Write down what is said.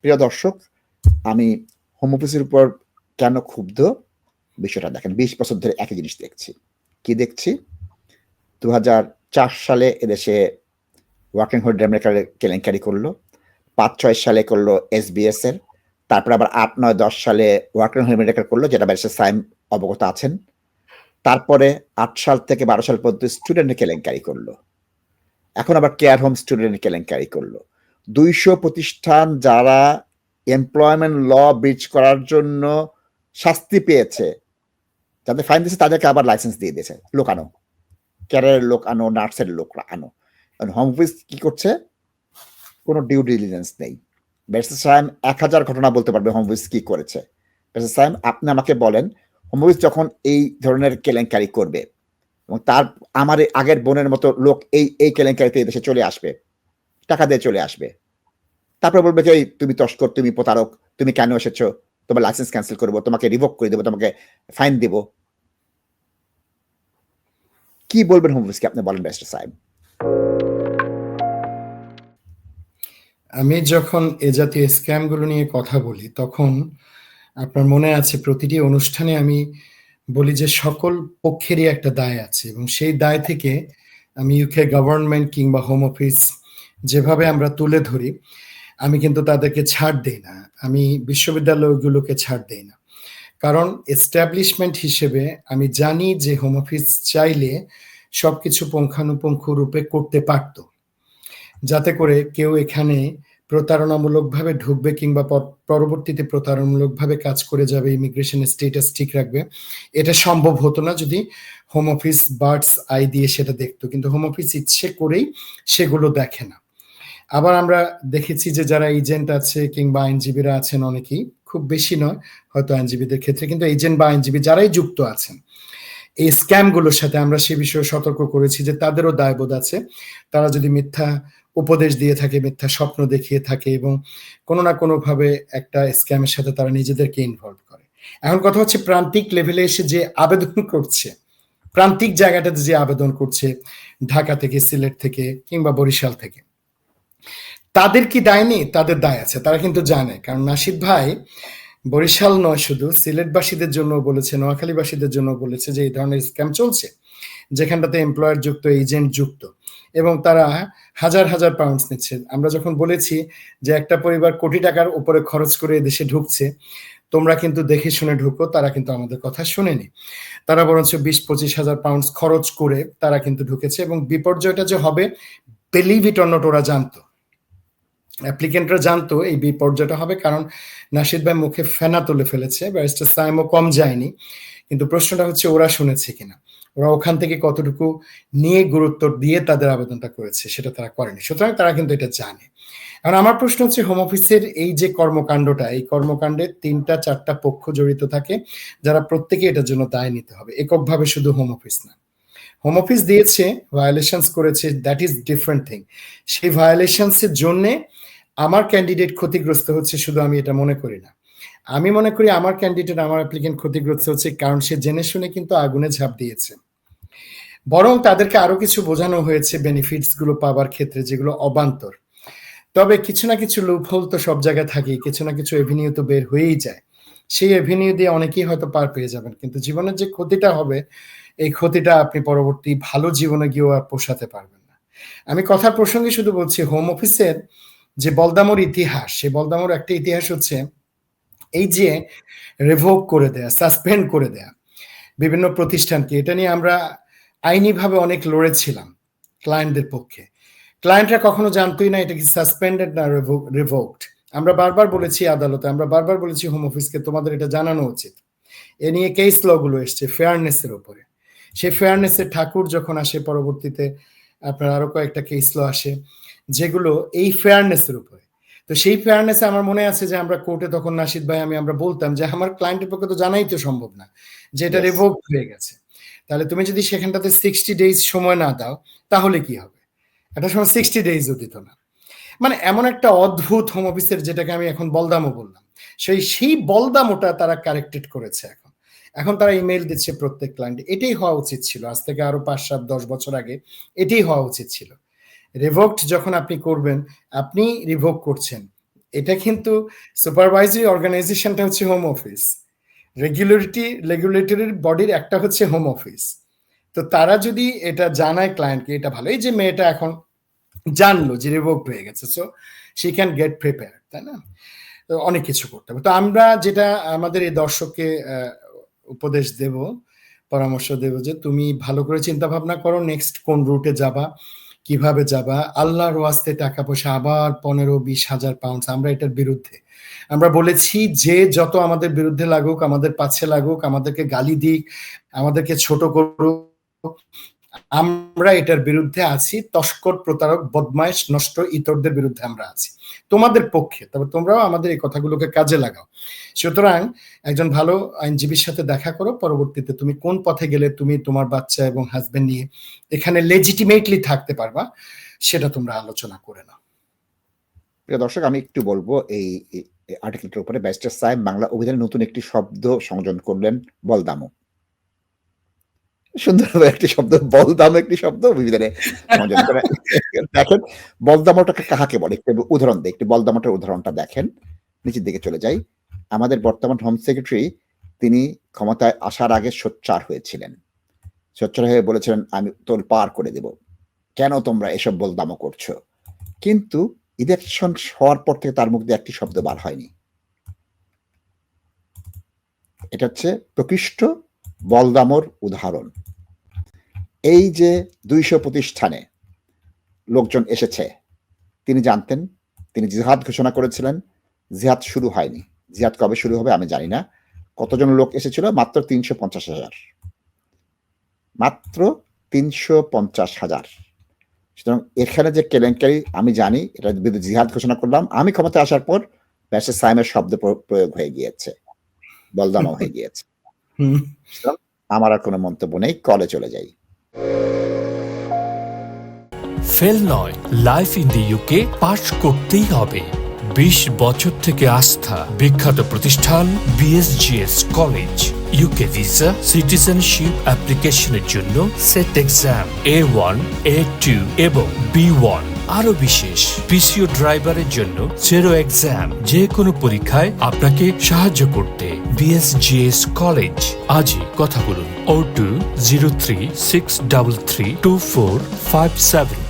প্রিয় দর্শক, আমি হোম অফিসের উপর কেন ক্ষুব্ধ? বিষয়টা দেখেন, বিশ বছর ধরে একই জিনিস দেখছি। কি দেখছি? দু হাজার চার সালে এদেশে ওয়ার্কিং হোল্ডার আমেরিকার কেলেঙ্কারি করল, পাঁচ ছয় সালে করল এসবিএস এর, তারপর আবার আট নয় দশ সালে ওয়ার্কিং হোল্ডার আমেরিকার করল, যেটা ব্যারিস্টার সাইম অবগত আছেন। তারপরে আট সাল থেকে বারো সাল পর্যন্ত স্টুডেন্টের কেলেঙ্কারি করল। এখন আবার কেয়ার হোম স্টুডেন্ট কেলেঙ্কারি করল। দুইশো প্রতিষ্ঠান যারা এমপ্লয়মেন্ট ল ব্রিচ করার জন্য শাস্তি পেয়েছে, যাদের ফাইন দিয়েছে তাদেরকে আবার লাইসেন্স দিয়ে দিয়েছে, লোক আনো। ক্যারিয়ারের লোক আনো নার্সের লোক আনো। হোম অফিস কি করছে? কোনো ডিউ ডিলিজেন্স নেই। ব্যারিস্টার সাহেব এক হাজার ঘটনা বলতে পারবে হোম অফিস কি করেছে। ব্যারিস্টার সাহেব, আপনি আমাকে বলেন হোম অফিস যখন এই ধরনের কেলেঙ্কারি করবে, এবং তার, আমার আগের বোনের মতো লোক এই এই কেলেঙ্কারিতে দেশে চলে আসবে টাকা দিয়ে চলে আসবে। তারপরে বলবে যে তুমি তস্কর, তুমি প্রতারক, তুমি কেন এসেছ? তোমার লাইসেন্স ক্যান্সেল করব, তোমাকে রিভোক করে দেবো, তোমাকে ফাইন দিব। কি বলবেন হোম আপনি বলেন ব্যারিস্টার সাহেব? আমি যখন এ জাতীয় স্ক্যামগুলো নিয়ে কথা বলি, তখন আপনার মনে আছে প্রতিটি অনুষ্ঠানে আমি বলি যে, সকল পক্ষেরই একটা দায় আছে এবং সেই দায় থেকে আমি ইউকে গভর্নমেন্ট কিংবা হোম অফিস যেভাবে আমরা তুলে ধরি, আমি কিন্তু তাদেরকে ছাড় দেই না। আমি বিশ্ববিদ্যালয়গুলোকে ছাড় দেই না। কারণ এস্টাবলিশমেন্ট হিসেবে আমি জানি যে হোম অফিস চাইলে সবকিছু পুঙ্খানুপুঙ্খ রূপে করতে পারত। যাতে করে কেউ এখানে প্রতারণামূলকভাবে ঢুকবে কিংবা পরবর্তীতে প্রতারণামূলকভাবে কাজ করে যাবে ইমিগ্রেশন স্টেটাস ঠিক রাখবে, এটা সম্ভব হতো না যদি হোম অফিস বার্ডস আই দিয়ে সেটা দেখতো। কিন্তু হোম অফিস ইচ্ছে করেই সেগুলো দেখে না। আবার আমরা দেখেছি যে যারা এজেন্ট আছে কিংবা আইনজীবীরা আছেন অনেকেই, খুব বেশি নয়, হয়তো আইনজীবীদের ক্ষেত্রে, কিন্তু এজেন্ট বা আইনজীবী যারাই যুক্ত আছেন, এই স্ক্যামগুলোর সাথে আমরা সে বিষয়ে সতর্ক করেছি যে তাদেরও দায়বোধ আছে। তারা যদি মিথ্যা উপদেশ দিয়ে থাকে, মিথ্যা স্বপ্ন দেখিয়ে থাকে এবং কোনো না কোনোভাবে একটা স্ক্যামের সাথে তারা নিজেদেরকে ইনভলভ করে। এখন কথা হচ্ছে প্রান্তিক লেভেলে এসে যে আবেদন করছে, প্রান্তিক জায়গাটাতে যে আবেদন করছে, ঢাকা থেকে, সিলেট থেকে কিংবা বরিশাল থেকে তাদের কি দায় নেই? তাদের দায় আছে, তারা কিন্তু জানে। কারণ নাসিদ ভাই বরিশাল নয় শুধু, সিলেটবাসীদের জন্য বলেছে, নোয়াখালীবাসীদের জন্য বলেছে যে এই ধরনের স্ক্যাম চলছে, যেখানটাতে এমপ্লয়ার যুক্ত এজেন্ট যুক্ত, এবং তারা হাজার হাজার পাউন্ডস নিচ্ছে। আমরা যখন বলেছি যে একটা পরিবার কোটি টাকার উপরে খরচ করে দেশে ঢুকছে, তোমরা কিন্তু দেখে শুনে ঢুকো, তারা কিন্তু আমাদের কথা শুনেনি। তারা বরঞ্চ বিশ, পঁচিশ হাজার পাউন্ডস খরচ করে তারা কিন্তু ঢুকেছে, এবং বিপর্যয়টা যে হবে বেলিভ ইট অন্যট ওরা জানতো। অ্যাপ্লিকেন্টরা জানতো এই বিপর্যয়টা হবে কারণ নাসিদ ভাই মুখে ফেনা তুলে ফেলেছে, ব্যারিস্টার সাইমও কম যায়নি। কিন্তু প্রশ্নটা হচ্ছে ওরা শুনেছে কিনা? ওরা ওখান থেকে কতটুকু নিয়ে গুরুত্ব দিয়ে তাদের আবেদনটা করেছে সেটা তারা করেনি। সুতরাং তারা কিন্তু এটা জানে। এখন আমার প্রশ্ন হচ্ছে হোম অফিসের এই যে কর্মকাণ্ডটা, এই কর্মকাণ্ডে তিনটা, চারটা পক্ষ জড়িত থাকে, যারা প্রত্যেকে এটার জন্য দায় নিতে হবে। এককভাবে শুধু হোম অফিস না। হোম অফিস দিয়েছে ভায়োলেশনস করেছে দ্যাট ইজ ডিফারেন্ট থিং সেই ভায়োলেশনসের জন্যে আমার ক্যান্ডিডেট ক্ষতিগ্রস্ত হচ্ছে শুধু আমি এটা মনে করি না। আমি মনে করি আমার ক্যান্ডিডেট আমার অ্যাপ্লিকেন্ট ক্ষতিগ্রস্ত হচ্ছে কারণ সে জেনে শুনে কিন্তু আগুনে ঝাঁপ দিয়েছে। বরং তাদেরকে আরও কিছু বোঝানো হয়েছে বেনিফিটসগুলো পাবার ক্ষেত্রে যেগুলো অবান্তর। তবে কিছু না কিছু লুপহোল তো সব জায়গায় থাকে কিছু না কিছু এভিনিউ তো বের হয়েই যায়। সেই এভিনিউ দিয়ে অনেকেই হয়তো পার পেয়ে যাবেন, কিন্তু জীবনের যে ক্ষতিটা হবে, এই ক্ষতিটা আপনি পরবর্তী ভালো জীবনে গিয়েও আর পোষাতে পারবেন না। আমি কথার প্রসঙ্গে শুধু বলছি হোম অফিসের যে বলদামোর ইতিহাস, সেই বলদামোর একটা ইতিহাস হচ্ছে এই যে রেভোক করে দেয়া সাসপেন্ড করে দেয়া বিভিন্ন প্রতিষ্ঠানকে, এটা নিয়ে আমরা আইনিভাবে অনেক লড়েছিলাম ক্লায়েন্টদের পক্ষে। ক্লায়েন্টরা কখনো জানতোই না এটা কি সাসপেন্ডেড না রিভোকড আমরা বারবার বলেছি আদালতে, আমরা বারবার বলেছি হোম অফিসকে তোমাদের এটা জানানো উচিত। এ নিয়ে কেস লগুলো এসছে ফেয়ারনেসের উপরে। সেই ফেয়ারনেসের ঠাকুর যখন আসে পরবর্তীতে আপনার আরও কয়েকটা কেস ল আসে যেগুলো এই ফেয়ারনেসের উপরে। তো সেই ফেয়ারনেসে আমার মনে আছে যে আমরা কোর্টে তখন নাসিদ ভাই আমি আমরা বলতাম যে আমার ক্লায়েন্টের পক্ষে তো জানাই তো সম্ভব না যে এটা রেভোক হয়ে গেছে। তাহলে তুমি যদি সেখানটাতে সিক্সটি ডেজ সময় না দাও তাহলে কি হবে? একটা সময় সিক্সটি ডেজও দিত না। মানে এমন একটা অদ্ভুত হোম অফিসের যেটাকে আমি এখন বলদামও বললাম সেই সেই বলদামোটা তারা কারেক্টেড করেছে এখন। এখন তারা ইমেল দিচ্ছে প্রত্যেক ক্লায়েন্ট এটাই হওয়া উচিত ছিল। আজ থেকে আরও পাঁচ, সাত, দশ বছর আগে এটাই হওয়া উচিত ছিল। রিভোকড যখন আপনি করবেন, আপনি রিভোক করছেন। এটা কিন্তু সুপারভাইজারি অর্গানাইজেশনটা হচ্ছে হোম অফিস রেগুলেটরি রেগুলেটরি বডির একটা হচ্ছে হোম অফিস তো তারা যদি এটা জানায় ক্লায়েন্টকে এটা ভালো। এই যে মেয়েটা এখন জানলো যে রিভোক হয়ে গেছে so she can get prepare তাই না? অনেক কিছু করতে হবে। তো আমরা যেটা, আমাদের এই দর্শককে উপদেশ দেব, পরামর্শ দেব যে তুমি ভালো করে চিন্তা ভাবনা করো নেক্সট কোন রুটে যাবা, কীভাবে যাবা। আল্লাহর ওয়াস্তে টাকা পয়সা আবার পনেরো বিশ হাজার পাউন্ড আমরা এটার বিরুদ্ধে। আমরা বলেছি যে যত আমাদের বিরুদ্ধে লাগুক, আমাদের পাচ্ছে লাগুক, আমাদেরকে গালি দিক, আমাদেরকে ছোট করুক আমরা এটার বিরুদ্ধে আছি, তস্কর, প্রতারক বদমাইশ নষ্ট, ইতরদের বিরুদ্ধে আমরা আছি। তোমাদের পক্ষে, তবে তোমরাও আমাদের এই কথাগুলোকে কাজে লাগাও। সুতরাং একজন ভালো আইনজীবীর সাথে দেখা করো, পরবর্তীতে তুমি কোন পথে গেলে তুমি তোমার বাচ্চা এবং হাজবেন্ড নিয়ে এখানে লেজিটিমেটলি থাকতে পারবা, সেটা তোমরা আলোচনা করে নাও। প্রিয় দর্শক, আমি একটু বলব, এই আর্টিকেলটার উপরে ব্যারিস্টার সাহেব বাংলা অভিধানে নতুন একটি শব্দ সংযোজন করলেন বলদামো। সুন্দরভাবে একটি শব্দ, বলদাম একটি শব্দ অভিধানে দেখেন, বলদামোটাকে কাহাকে বলে? একটু উদাহরণ দিই, একটি বলদামোটার উদাহরণটা দেখেন, নিচের দিকে চলে যাই। আমাদের বর্তমান হোম সেক্রেটারি তিনি ক্ষমতায় আসার আগে সোচ্চার হয়েছিলেন। সোচ্চার হয়ে বলেছিলেন, আমি তোল পার করে দেব। কেন তোমরা এসব বলদামো করছ? কিন্তু ইলেকশন হওয়ার পর থেকে তার মুখ দিয়ে একটি শব্দ বার হয়নি। এটা হচ্ছে প্রকৃষ্ট বলদামর উদাহরণ। এই যে দুইশো প্রতিষ্ঠানে লোকজন এসেছে, তিনি জানতেন, তিনি জিহাদ ঘোষণা করেছিলেন, জিহাদ শুরু হয়নি। জিহাদ কবে শুরু হবে আমি জানি না। কতজন লোক এসেছিল? মাত্র তিনশো পঞ্চাশ হাজার। মাত্র তিনশো পঞ্চাশ হাজার। সুতরাং এখানে যে কেলেঙ্কারি আমি জানি এটা বিরুদ্ধে জিহাদ ঘোষণা করলাম, আমি ক্ষমতায় আসার পর ব্যাসের সাইমের শব্দ প্রয়োগ হয়ে গিয়েছে, বলদামও হয়ে গিয়েছে। আমার আর কোনো মন্তব্য নেই কলে চলে যাই। ফেল নয় life in the UK pass করতেই হবে। বিশ বছর থেকে আস্থা বিখ্যাত প্রতিষ্ঠান BSGS college UK visa citizenship অ্যাপ্লিকেশনের জন্য set exam A one A two এবং বি ওয়ান আরও বিশেষ, পিসিও ড্রাইভারের জন্য সেরো এক্সাম যে কোনো পরীক্ষায় আপনাকে সাহায্য করতে বিএসজিএস কলেজ। আজই কথা বলুন। O two zero three six double three two four five seven